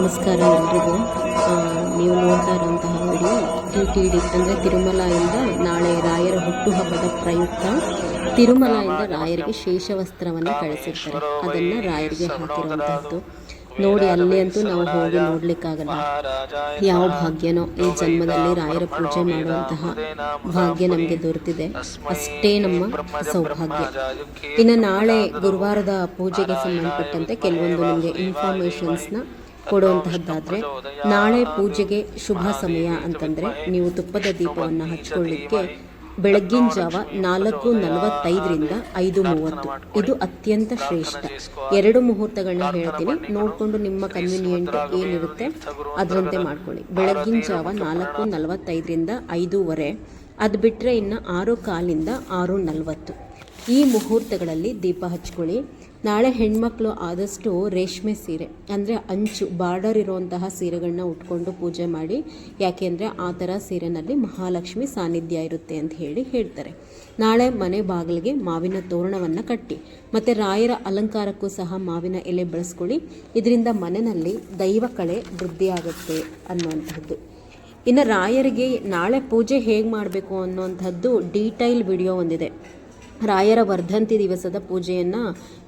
ನಮಸ್ಕಾರ ಎಲ್ರಿಗೂ. ನೀವು ನೋಡ್ತಾ ಇರೋಂತಹ ವಿಡಿಯೋ ಟಿ ಟಿ ಡಿ ಅಂದರೆ ತಿರುಮಲದಿಂದ ನಾಳೆ ರಾಯರ ಹುಟ್ಟುಹಬ್ಬದ ಪ್ರಯುಕ್ತ ತಿರುಮಲದಿಂದ ರಾಯರಿಗೆ ಶೇಷವಸ್ತ್ರವನ್ನು ಕಳಿಸಿರ್ತಾರೆ. ಅದನ್ನು ರಾಯರಿಗೆ ಹಾಕಿರುವಂತಹದ್ದು. ನೋಡಿ, ಅಲ್ಲಿ ಅಂತೂ ನಾವು ಹೋಗಿ ನೋಡ್ಲಿಕ್ಕಾಗಲ್ಲ. ಯಾವ ಭಾಗ್ಯನೋ, ಈ ಜನ್ಮದಲ್ಲಿ ರಾಯರ ಪೂಜೆ ಮಾಡುವಂತಹ ಭಾಗ್ಯ ನಮಗೆ ದೊರೆತಿದೆ. ಅಷ್ಟೇ ನಮ್ಮ ಸೌಭಾಗ್ಯ. ಇನ್ನು ನಾಳೆ ಗುರುವಾರದ ಪೂಜೆಗೆ ಸಂಬಂಧಪಟ್ಟಂತೆ ಕೆಲವೊಂದು ನಮಗೆ ಇನ್ಫಾರ್ಮೇಷನ್ಸ್ನ ಕೊಡುವಂತಹದ್ದಾದ್ರೆ ನಾಳೆ ಪೂಜೆಗೆ ಶುಭ ಸಮಯ ಅಂತಂದ್ರೆ ನೀವು ತುಪ್ಪದ ದೀಪವನ್ನು ಹಚ್ಕೊಳ್ಳಿಕ್ಕೆ ಬೆಳಗ್ಗಿನ ಜಾವ ನಾಲ್ಕು ನಲವತ್ತೈದರಿಂದ ಐದು ಮೂವತ್ತು. ಇದು ಅತ್ಯಂತ ಶ್ರೇಷ್ಠ. ಎರಡು ಮುಹೂರ್ತಗಳನ್ನ ಹೇಳ್ತೀನಿ. ನೋಡಿಕೊಂಡು ನಿಮ್ಮ ಕನ್ವಿನಿಯೆಂಟ್ ಏನಿರುತ್ತೆ ಅದರಂತೆ ಮಾಡ್ಕೊಳ್ಳಿ. ಬೆಳಗ್ಗಿನ ಜಾವ ನಾಲ್ಕು ನಲವತ್ತೈದರಿಂದ ಐದೂವರೆ. ಅದು ಬಿಟ್ಟರೆ ಇನ್ನು ಆರು ಕಾಲಿಂದ ಆರು ನಲವತ್ತು. ಈ ಮುಹೂರ್ತಗಳಲ್ಲಿ ದೀಪ ಹಚ್ಕೊಳ್ಳಿ. ನಾಳೆ ಹೆಣ್ಮಕ್ಳು ಆದಷ್ಟು ರೇಷ್ಮೆ ಸೀರೆ, ಅಂದರೆ ಅಂಚು, ಬಾರ್ಡರ್ ಇರುವಂತಹ ಸೀರೆಗಳನ್ನ ಉಟ್ಕೊಂಡು ಪೂಜೆ ಮಾಡಿ. ಯಾಕೆಂದರೆ ಆ ಥರ ಸೀರೆನಲ್ಲಿ ಮಹಾಲಕ್ಷ್ಮಿ ಸಾನ್ನಿಧ್ಯ ಇರುತ್ತೆ ಅಂತ ಹೇಳಿ ಹೇಳ್ತಾರೆ. ನಾಳೆ ಮನೆ ಬಾಗಿಲಿಗೆ ಮಾವಿನ ತೋರಣವನ್ನು ಕಟ್ಟಿ. ಮತ್ತು ರಾಯರ ಅಲಂಕಾರಕ್ಕೂ ಸಹ ಮಾವಿನ ಎಲೆ ಬಳಸ್ಕೊಳ್ಳಿ. ಇದರಿಂದ ಮನೆಯಲ್ಲಿ ದೈವ ಕಳೆ ವೃದ್ಧಿಯಾಗುತ್ತೆ ಅನ್ನುವಂಥದ್ದು ಇನ್ನು ರಾಯರಿಗೆ ನಾಳೆ ಪೂಜೆ ಹೇಗೆ ಮಾಡಬೇಕು ಅನ್ನುವಂಥದ್ದು ಡೀಟೈಲ್ ವಿಡಿಯೋ ಒಂದಿದೆ. ರಾಯರ ವರ್ಧಂತಿ ದಿವಸದ ಪೂಜೆಯನ್ನು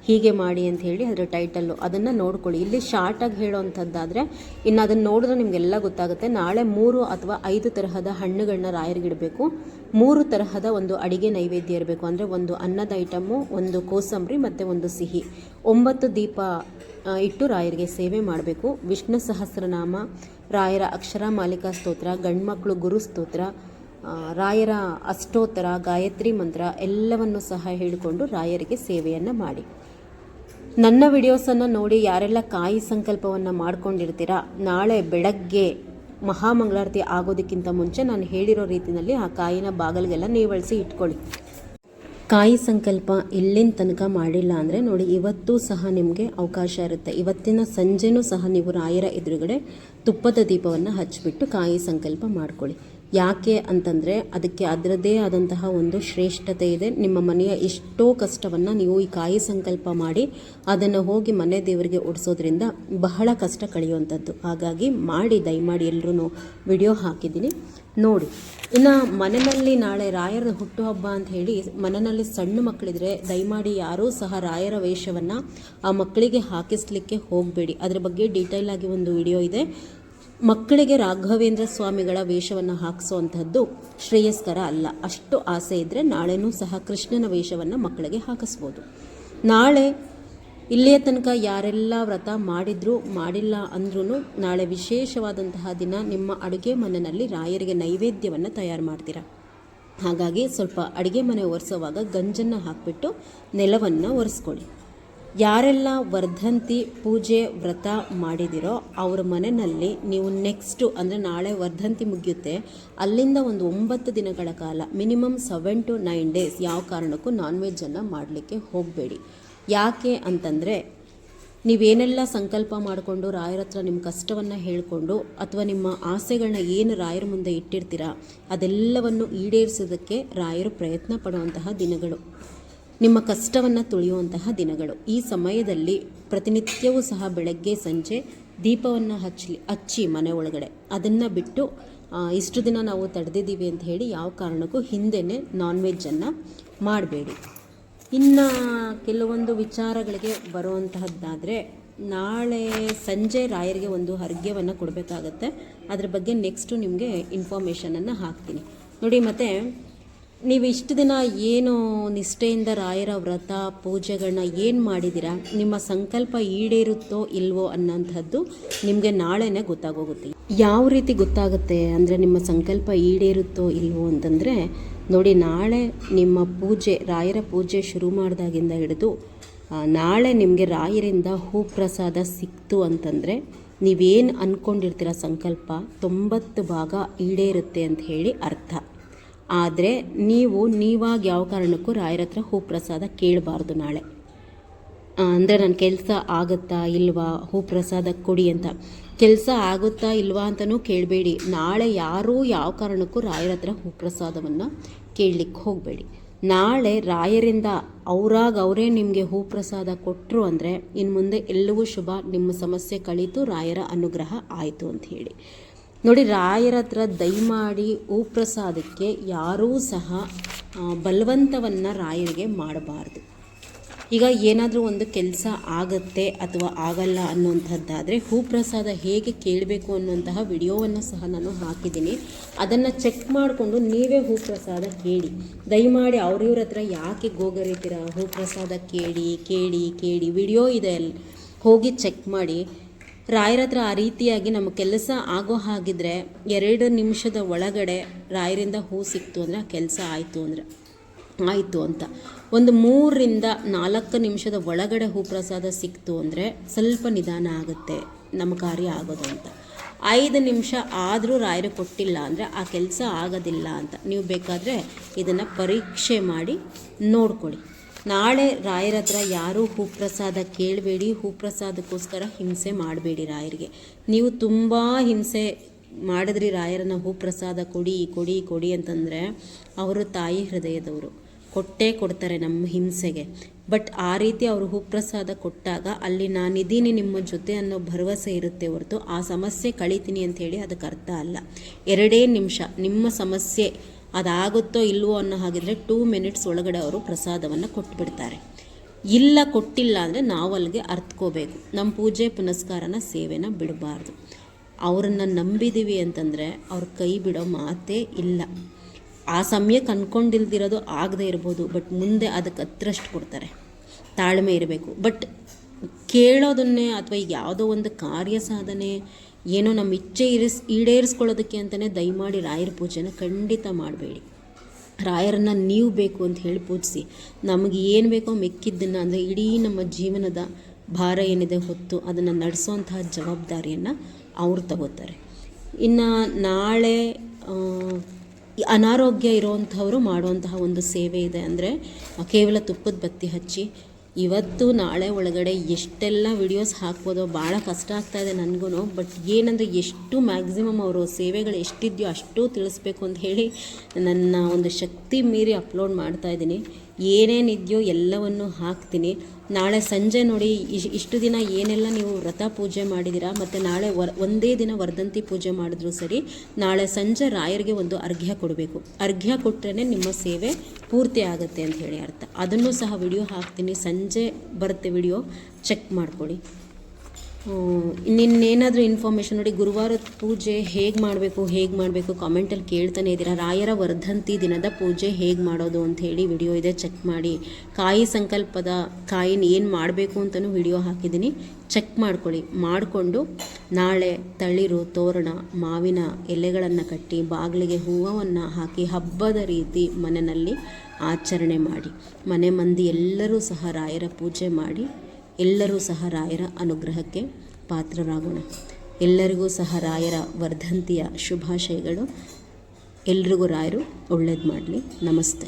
ಹೀಗೆ ಮಾಡಿ ಅಂತ ಹೇಳಿ ಅದರ ಟೈಟಲ್ಲು ಅದನ್ನು ನೋಡ್ಕೊಳ್ಳಿ. ಇಲ್ಲಿ ಶಾರ್ಟಾಗಿ ಹೇಳೋವಂಥದ್ದಾದರೆ, ಇನ್ನು ಅದನ್ನು ನೋಡಿದ್ರೆ ನಿಮಗೆಲ್ಲ ಗೊತ್ತಾಗುತ್ತೆ. ನಾಳೆ ಮೂರು ಅಥವಾ ಐದು ತರಹದ ಹಣ್ಣುಗಳನ್ನ ರಾಯರಿಗಿಡಬೇಕು ಮೂರು ತರಹದ ಒಂದು ಅಡಿಗೆ ನೈವೇದ್ಯ ಇರಬೇಕು. ಅಂದರೆ ಒಂದು ಅನ್ನದ ಐಟಮು ಒಂದು ಕೋಸಂಬರಿ ಮತ್ತು ಒಂದು ಸಿಹಿ. ಒಂಬತ್ತು ದೀಪ ಇಟ್ಟು ರಾಯರಿಗೆ ಸೇವೆ ಮಾಡಬೇಕು. ವಿಷ್ಣು ಸಹಸ್ರನಾಮ, ರಾಯರ ಅಕ್ಷರ ಮಾಲಿಕಾ ಸ್ತೋತ್ರ, ಗಂಡ್ಮಕ್ಳು ಗುರು ಸ್ತೋತ್ರ ರಾಯರ ಅಷ್ಟೋತ್ತರ, ಗಾಯತ್ರಿ ಮಂತ್ರ ಎಲ್ಲವನ್ನು ಸಹ ಹೇಳಿಕೊಂಡು ರಾಯರಿಗೆ ಸೇವೆಯನ್ನು ಮಾಡಿ. ನನ್ನ ವಿಡಿಯೋಸನ್ನು ನೋಡಿ ಯಾರೆಲ್ಲ ಕಾಯಿ ಸಂಕಲ್ಪವನ್ನು ಮಾಡ್ಕೊಂಡಿರ್ತೀರಾ, ನಾಳೆ ಬೆಳಗ್ಗೆ ಮಹಾಮಂಗಳಾರತಿ ಆಗೋದಕ್ಕಿಂತ ಮುಂಚೆ ನಾನು ಹೇಳಿರೋ ರೀತಿಯಲ್ಲಿ ಆ ಕಾಯಿನ ಬಾಗಲಿಗೆಲ್ಲ ನೀವಳಿಸಿ ಇಟ್ಕೊಳ್ಳಿ. ಕಾಯಿ ಸಂಕಲ್ಪ ಇಲ್ಲಿನ ತನಕ ಮಾಡಿಲ್ಲ ಅಂದರೆ ನೋಡಿ ಇವತ್ತೂ ಸಹ ನಿಮಗೆ ಅವಕಾಶ ಇರುತ್ತೆ. ಇವತ್ತಿನ ಸಂಜೆನೂ ಸಹ ನೀವು ರಾಯರ ಎದುರುಗಡೆ ತುಪ್ಪದ ದೀಪವನ್ನು ಹಚ್ಚಿಬಿಟ್ಟು ಕಾಯಿ ಸಂಕಲ್ಪ ಮಾಡ್ಕೊಳ್ಳಿ. ಯಾಕೆ ಅಂತಂದರೆ ಅದಕ್ಕೆ ಅದರದ್ದೇ ಆದಂತಹ ಒಂದು ಶ್ರೇಷ್ಠತೆ ಇದೆ. ನಿಮ್ಮ ಮನೆಯ ಎಷ್ಟೋ ಕಷ್ಟವನ್ನು ನೀವು ಈ ಕಾಯಿ ಸಂಕಲ್ಪ ಮಾಡಿ ಅದನ್ನು ಹೋಗಿ ಮನೆ ದೇವರಿಗೆ ಓಡಿಸೋದ್ರಿಂದ ಬಹಳ ಕಷ್ಟ ಕಳೆಯುವಂಥದ್ದು. ಹಾಗಾಗಿ ಮಾಡಿ, ದಯಮಾಡಿ ಎಲ್ಲರೂ ವಿಡಿಯೋ ಹಾಕಿದ್ದೀನಿ. ನೋಡಿ, ಇನ್ನು ಮನೆಯಲ್ಲಿ ನಾಳೆ ರಾಯರ ಹುಟ್ಟುಹಬ್ಬ ಅಂತ ಹೇಳಿ ಮನೆಯಲ್ಲಿ ಸಣ್ಣ ಮಕ್ಕಳಿದ್ರೆ ದಯಮಾಡಿ ಯಾರೂ ಸಹ ರಾಯರ ವೇಷವನ್ನು ಆ ಮಕ್ಕಳಿಗೆ ಹಾಕಿಸ್ಲಿಕ್ಕೆ ಹೋಗಬೇಡಿ. ಅದರ ಬಗ್ಗೆ ಡೀಟೇಲ್ ಆಗಿ ಒಂದು ವಿಡಿಯೋ ಇದೆ. ಮಕ್ಕಳಿಗೆ ರಾಘವೇಂದ್ರ ಸ್ವಾಮಿಗಳ ವೇಷವನ್ನು ಹಾಕಿಸುವಂಥದ್ದು ಶ್ರೇಯಸ್ಕರ ಅಲ್ಲ. ಅಷ್ಟು ಆಸೆ ಇದ್ದರೆ ನಾಳೆನೂ ಸಹ ಕೃಷ್ಣನ ವೇಷವನ್ನು ಮಕ್ಕಳಿಗೆ ಹಾಕಿಸ್ಬೋದು. ನಾಳೆ ಇಲ್ಲಿಯ ತನಕ ಯಾರೆಲ್ಲ ವ್ರತ ಮಾಡಿದ್ರು, ಮಾಡಿಲ್ಲ ಅಂದ್ರೂ ನಾಳೆ ವಿಶೇಷವಾದಂತಹ ದಿನ ನಿಮ್ಮ ಅಡುಗೆ ಮನೆಯಲ್ಲಿ ರಾಯರಿಗೆ ನೈವೇದ್ಯವನ್ನು ತಯಾರು ಮಾಡ್ತೀರಾ? ಹಾಗಾಗಿ ಸ್ವಲ್ಪ ಅಡುಗೆ ಮನೆ ಒರೆಸೋವಾಗ ಗಂಜನ್ನು ಹಾಕಿಬಿಟ್ಟು ನೆಲವನ್ನು ಒರೆಸ್ಕೊಳ್ಳಿ. ಯಾರೆಲ್ಲ ವರ್ಧಂತಿ ಪೂಜೆ ವ್ರತ ಮಾಡಿದಿರೋ ಅವ್ರ ಮನೆಯಲ್ಲಿ ನೀವು ನೆಕ್ಸ್ಟು ಅಂದರೆ ನಾಳೆ ವರ್ಧಂತಿ ಮುಗಿಯುತ್ತೆ, ಅಲ್ಲಿಂದ ಒಂದು ಒಂಬತ್ತು ದಿನಗಳ ಕಾಲ minimum seven to nine days ಯಾವ ಕಾರಣಕ್ಕೂ ನಾನ್ ವೆಜ್ಜನ್ನು ಮಾಡಲಿಕ್ಕೆ ಹೋಗಬೇಡಿ. ಯಾಕೆ ಅಂತಂದರೆ, ನೀವೇನೆಲ್ಲ ಸಂಕಲ್ಪ ಮಾಡಿಕೊಂಡು ರಾಯರ ಹತ್ರ ನಿಮ್ಮ ಕಷ್ಟವನ್ನು ಹೇಳಿಕೊಂಡು ಅಥವಾ ನಿಮ್ಮ ಆಸೆಗಳನ್ನ ಏನು ರಾಯರ ಮುಂದೆ ಇಟ್ಟಿರ್ತೀರಾ, ಅದೆಲ್ಲವನ್ನು ಈಡೇರಿಸೋದಕ್ಕೆ ರಾಯರು ಪ್ರಯತ್ನ ಪಡುವಂತಹ ದಿನಗಳು. ನಿಮ್ಮ ಕಷ್ಟವನ್ನು ತುಳಿಯುವಂತಹ ದಿನಗಳು. ಈ ಸಮಯದಲ್ಲಿ ಪ್ರತಿನಿತ್ಯವೂ ಸಹ ಬೆಳಗ್ಗೆ, ಸಂಜೆ ದೀಪವನ್ನು ಹಚ್ಚಲಿ, ಹಚ್ಚಿ ಮನೆ ಒಳಗಡೆ. ಅದನ್ನು ಬಿಟ್ಟು ಇಷ್ಟು ದಿನ ನಾವು ತಡೆದಿದ್ದೀವಿ ಅಂತ ಹೇಳಿ ಯಾವ ಕಾರಣಕ್ಕೂ ಹಿಂದೆನೇ ನಾನ್ ವೆಜ್ಜನ್ನು ಮಾಡಬೇಡಿ. ಇನ್ನು ಕೆಲವೊಂದು ವಿಚಾರಗಳಿಗೆ ಬರುವಂತಹದ್ದಾದರೆ, ನಾಳೆ ಸಂಜೆ ರಾಯರಿಗೆ ಒಂದು ಹರ್ಗ್ಯವನ್ನು ಕೊಡಬೇಕಾಗತ್ತೆ. ಅದ್ರ ಬಗ್ಗೆ ನೆಕ್ಸ್ಟು ನಿಮಗೆ ಇನ್ಫಾರ್ಮೇಷನನ್ನು ಹಾಕ್ತೀನಿ. ನೋಡಿ ಮತ್ತು ನೀವು ಇಷ್ಟು ದಿನ ಏನು ನಿಷ್ಠೆಯಿಂದ ರಾಯರ ವ್ರತ, ಪೂಜೆಗಳನ್ನ ಏನು ಮಾಡಿದ್ದೀರಾ ನಿಮ್ಮ ಸಂಕಲ್ಪ ಈಡೇರುತ್ತೋ ಇಲ್ವೋ ಅನ್ನೋಂಥದ್ದು ನಿಮಗೆ ನಾಳೆನೇ ಗೊತ್ತಾಗೋಗುತ್ತೆ. ಯಾವ ರೀತಿ ಗೊತ್ತಾಗುತ್ತೆ ಅಂದರೆ ನಿಮ್ಮ ಸಂಕಲ್ಪ ಈಡೇರುತ್ತೋ ಇಲ್ವೋ ಅಂತಂದರೆ, ನೋಡಿ ನಾಳೆ ನಿಮ್ಮ ಪೂಜೆ, ರಾಯರ ಪೂಜೆ ಶುರು ಮಾಡಿದಾಗಿಂದ ಹಿಡಿದು ನಾಳೆ ನಿಮಗೆ ರಾಯರಿಂದ ಹೂ ಪ್ರಸಾದ ಸಿಕ್ತು ಅಂತಂದರೆ, ನೀವೇನು ಅಂದ್ಕೊಂಡಿರ್ತೀರ ಸಂಕಲ್ಪ? ತೊಂಬತ್ತು ಭಾಗ ಈಡೇರುತ್ತೆ ಅಂತ ಹೇಳಿ ಅರ್ಥ. ಆದರೆ ನೀವು ನೀವಾಗ ಯಾವ ಕಾರಣಕ್ಕೂ ರಾಯರ ಹತ್ರ ಹೂ ಪ್ರಸಾದ ಕೇಳಬಾರ್ದು ನಾಳೆ. ಅಂದರೆ ನನ್ನ ಕೆಲಸ ಆಗುತ್ತಾ ಇಲ್ವಾ? ಹೂ ಪ್ರಸಾದ ಕೊಡಿ ಅಂತ. ಕೆಲಸ ಆಗುತ್ತಾ ಇಲ್ವಾ ಅಂತಲೂ ಕೇಳಬೇಡಿ. ನಾಳೆ ಯಾರೂ ಯಾವ ಕಾರಣಕ್ಕೂ ರಾಯರ ಹತ್ರ ಹೂ ಪ್ರಸಾದವನ್ನು ಕೇಳಲಿಕ್ಕೆ ಹೋಗಬೇಡಿ. ನಾಳೆ ರಾಯರಿಂದ ಅವರಾಗ ಅವರೇ ನಿಮಗೆ ಹೂ ಪ್ರಸಾದ ಕೊಟ್ಟರು ಅಂದರೆ ಇನ್ನು ಮುಂದೆ ಎಲ್ಲವೂ ಶುಭ. ನಿಮ್ಮ ಸಮಸ್ಯೆ ಕಳೀತು, ರಾಯರ ಅನುಗ್ರಹ ಆಯಿತು ಅಂತ ಹೇಳಿ. ನೋಡಿ, ರಾಯರ ಹತ್ರ ದಯಮಾಡಿ ಹೂ ಪ್ರಸಾದಕ್ಕೆ ಯಾರೂ ಸಹ ಬಲವಂತವನ್ನು ರಾಯರಿಗೆ ಮಾಡಬಾರ್ದು. ಈಗ ಏನಾದರೂ ಒಂದು ಕೆಲಸ ಆಗತ್ತೆ ಅಥವಾ ಆಗಲ್ಲ ಅನ್ನುವಂಥದ್ದಾದರೆ ಹೂಪ್ರಸಾದ ಹೇಗೆ ಕೇಳಬೇಕು ಅನ್ನುವಂತಹ ವಿಡಿಯೋವನ್ನು ಸಹ ನಾನು ಹಾಕಿದ್ದೀನಿ. ಅದನ್ನು ಚೆಕ್ ಮಾಡಿಕೊಂಡು ನೀವೇ ಹೂಪ್ರಸಾದ ಕೇಳಿ. ದಯಮಾಡಿ ಅವ್ರಿವ್ರ ಹತ್ರ ಯಾಕೆ ಗೋಗರಿತೀರ? ಹೂಪ್ರಸಾದ ಕೇಳಿ ಕೇಳಿ ಕೇಳಿ, ವಿಡಿಯೋ ಇದೆ ಅಲ್ಲಿ ಹೋಗಿ ಚೆಕ್ ಮಾಡಿ. ರಾಯರ ಹತ್ರ ಆ ರೀತಿಯಾಗಿ ನಮ್ಮ ಕೆಲಸ ಆಗೋ ಹಾಗಿದ್ರೆ ಎರಡು ನಿಮಿಷದ ಒಳಗಡೆ ರಾಯರಿಂದ ಹೂ ಸಿಕ್ತು ಅಂದರೆ ಆ ಕೆಲಸ ಆಯಿತು ಅಂದರೆ, ಆಯಿತು ಅಂತ. ಒಂದು ಮೂರರಿಂದ ನಾಲ್ಕು ನಿಮಿಷದ ಒಳಗಡೆ ಹೂ ಪ್ರಸಾದ ಸಿಕ್ತು ಅಂದರೆ ಸ್ವಲ್ಪ ನಿಧಾನ ಆಗುತ್ತೆ, ನಮ್ಮ ಕಾರ್ಯ ಆಗೋದು ಅಂತ. ಐದು ನಿಮಿಷ ಆದರೂ ರಾಯರು ಕೊಟ್ಟಿಲ್ಲ ಅಂದರೆ ಆ ಕೆಲಸ ಆಗೋದಿಲ್ಲ ಅಂತ. ನೀವು ಬೇಕಾದರೆ ಇದನ್ನು ಪರೀಕ್ಷೆ ಮಾಡಿ ನೋಡ್ಕೊಳ್ಳಿ. ನಾಳೆ ರಾಯರ ಹತ್ರ ಯಾರೂ ಹೂಪ್ರಸಾದ ಕೇಳಬೇಡಿ, ಹೂಪ್ರಸಾದಕ್ಕೋಸ್ಕರ ಹಿಂಸೆ ಮಾಡಬೇಡಿ ರಾಯರಿಗೆ. ನೀವು ತುಂಬ ಹಿಂಸೆ ಮಾಡಿದ್ರಿ ರಾಯರನ್ನ ಹೂಪ್ರಸಾದ ಕೊಡಿ ಕೊಡಿ ಕೊಡಿ ಅಂತಂದರೆ ಅವರು ತಾಯಿ ಹೃದಯದವರು. ಕೊಟ್ಟೇ ಕೊಡ್ತಾರೆ ನಮ್ಮ ಹಿಂಸೆಗೆ. ಬಟ್ ಆ ರೀತಿ ಅವರು ಹೂಪ್ರಸಾದ ಕೊಟ್ಟಾಗ ಅಲ್ಲಿ ನಾನಿದ್ದೀನಿ ನಿಮ್ಮ ಜೊತೆ ಅನ್ನೋ ಭರವಸೆ ಇರುತ್ತೆ ಹೊರತು ಆ ಸಮಸ್ಯೆ ಕಳಿತೀನಿ ಅಂಥೇಳಿ ಅದಕ್ಕೆ ಅರ್ಥ ಅಲ್ಲ. ಎರಡೇ ನಿಮಿಷ, ನಿಮ್ಮ ಸಮಸ್ಯೆ ಅದಾಗುತ್ತೋ ಇಲ್ವೋ ಅನ್ನೋ ಹಾಗಿದ್ರೆ ಟೂ ಮಿನಿಟ್ಸ್ ಒಳಗಡೆ ಅವರು ಪ್ರಸಾದವನ್ನು ಕೊಟ್ಬಿಡ್ತಾರೆ. ಇಲ್ಲ ಕೊಟ್ಟಿಲ್ಲ ಅಂದರೆ ನಾವು ಅಲ್ಲಿಗೆ ಅರ್ತ್ಕೋಬೇಕು. ನಮ್ಮ ಪೂಜೆ ಪುನಸ್ಕಾರನ ಸೇವೆನ ಬಿಡಬಾರ್ದು. ಅವರನ್ನು ನಂಬಿದ್ದೀವಿ ಅಂತಂದರೆ ಅವ್ರ ಕೈ ಬಿಡೋ ಮಾತೇ ಇಲ್ಲ. ಆ ಸಮಯಕ್ಕೆ ಅಂದ್ಕೊಂಡಿಲ್ದಿರೋದು ಆಗದೆ ಇರ್ಬೋದು ಬಟ್ ಮುಂದೆ ಅದಕ್ಕೆ ಹತ್ರಷ್ಟು ಕೊಡ್ತಾರೆ. ತಾಳ್ಮೆ ಇರಬೇಕು. ಬಟ್ ಕೇಳೋದನ್ನೇ ಅಥವಾ ಯಾವುದೋ ಒಂದು ಕಾರ್ಯ ಸಾಧನೆ ಏನೋ ನಮ್ಮ ಇಚ್ಛೆ ಇರಿಸ್, ಈಡೇರಿಸ್ಕೊಳ್ಳೋದಕ್ಕೆ ಅಂತಲೇ ದಯಮಾಡಿ ರಾಯರ ಪೂಜೆನ ಖಂಡಿತ ಮಾಡಬೇಡಿ. ರಾಯರನ್ನ ನೀವು ಬೇಕು ಅಂತ ಹೇಳಿ ಪೂಜಿಸಿ. ನಮಗೆ ಏನು ಬೇಕೋ ಮೆಕ್ಕಿದ್ದನ್ನು ಅಂದರೆ ಇಡೀ ನಮ್ಮ ಜೀವನದ ಭಾರ ಏನಿದೆ ಹೊತ್ತು ಅದನ್ನು ನಡೆಸೋಂತಹ ಜವಾಬ್ದಾರಿಯನ್ನು ಅವರು ತಗೋತಾರೆ. ಇನ್ನು ನಾಳೆ ಅನಾರೋಗ್ಯ ಇರುವಂಥವರು ಮಾಡುವಂತಹ ಒಂದು ಸೇವೆ ಇದೆ ಅಂದರೆ ಕೇವಲ ತುಪ್ಪದ ಬತ್ತಿ ಹಚ್ಚಿ ಇವತ್ತು ನಾಳೆ ಒಳಗಡೆ ಎಷ್ಟೆಲ್ಲ ವಿಡಿಯೋಸ್ ಹಾಕ್ಬೋದೋ ಭಾಳ ಕಷ್ಟ ಆಗ್ತಾ ಇದೆ ನನಗೂ ಬಟ್ ಏನಂದರೆ ಎಷ್ಟು ಮ್ಯಾಕ್ಸಿಮಮ್ ಅವರು ಸೇವೆಗಳು ಎಷ್ಟಿದೆಯೋ ಅಷ್ಟು ತಿಳಿಸ್ಬೇಕು ಅಂತ ಹೇಳಿ ನನ್ನ ಒಂದು ಶಕ್ತಿ ಮೀರಿ ಅಪ್ಲೋಡ್ ಮಾಡ್ತಾ ಇದ್ದೀನಿ. ಏನೇನಿದೆಯೋ ಎಲ್ಲವನ್ನು ಹಾಕ್ತೀನಿ. ನಾಳೆ ಸಂಜೆ ನೋಡಿ ಇಷ್ಟು ದಿನ ಏನೆಲ್ಲ ನೀವು ವ್ರತ ಪೂಜೆ ಮಾಡಿದ್ದೀರಾ ಮತ್ತು ನಾಳೆ ವರ್, ಒಂದೇ ದಿನ ವರ್ಧಂತಿ ಪೂಜೆ ಮಾಡಿದ್ರು ಸರಿ, ನಾಳೆ ಸಂಜೆ ರಾಯರಿಗೆ ಒಂದು ಅರ್ಘ್ಯ ಕೊಡಬೇಕು. ಅರ್ಘ್ಯ ಕೊಟ್ಟರೆ ನಿಮ್ಮ ಸೇವೆ ಪೂರ್ತಿ ಆಗುತ್ತೆ ಅಂತ ಹೇಳಿ ಅರ್ಥ. ಅದನ್ನು ಸಹ ವಿಡಿಯೋ ಹಾಕ್ತೀನಿ. ಸಂಜೆ ಬರುತ್ತೆ ವಿಡಿಯೋ ಚೆಕ್ ಮಾಡ್ಕೊಳ್ಳಿ. ಇನ್ನೇನಾದರೂ ಇನ್ಫಾರ್ಮೇಷನ್ ನೋಡಿ ಗುರುವಾರದ ಪೂಜೆ ಹೇಗೆ ಮಾಡಬೇಕು ಹೇಗೆ ಮಾಡಬೇಕು ಕಾಮೆಂಟಲ್ಲಿ ಕೇಳ್ತಾನೆ ಇದ್ದೀರಾ? ರಾಯರ ವರ್ಧಂತಿ ದಿನದ ಪೂಜೆ ಹೇಗೆ ಮಾಡೋದು ಅಂತ ಹೇಳಿ ವಿಡಿಯೋ ಇದೆ ಚೆಕ್ ಮಾಡಿ. ಕಾಯಿ ಸಂಕಲ್ಪದ, ಕಾಯಿನ ಏನು ಮಾಡಬೇಕು ಅಂತಲೂ ವಿಡಿಯೋ ಹಾಕಿದ್ದೀನಿ. ಚೆಕ್ ಮಾಡ್ಕೊಳ್ಳಿ. ಮಾಡಿಕೊಂಡು ನಾಳೆ ತಳಿರು, ತೋರಣ, ಮಾವಿನ ಎಲೆಗಳನ್ನು ಕಟ್ಟಿ, ಬಾಗಿಲಿಗೆ ಹೂವನ್ನು ಹಾಕಿ, ಹಬ್ಬದ ರೀತಿ ಮನೆಯಲ್ಲಿ ಆಚರಣೆ ಮಾಡಿ. ಮನೆ ಮಂದಿ ಎಲ್ಲರೂ ಸಹ ರಾಯರ ಪೂಜೆ ಮಾಡಿ. ಎಲ್ಲರೂ ಸಹ ರಾಯರ ಅನುಗ್ರಹಕ್ಕೆ ಪಾತ್ರರಾಗೋಣ. ಎಲ್ಲರಿಗೂ ಸಹ ರಾಯರ ವರ್ಧಂತಿಯ ಶುಭಾಶಯಗಳು. ಎಲ್ರಿಗೂ ರಾಯರು ಒಳ್ಳೇದು ಮಾಡಲಿ. ನಮಸ್ತೆ.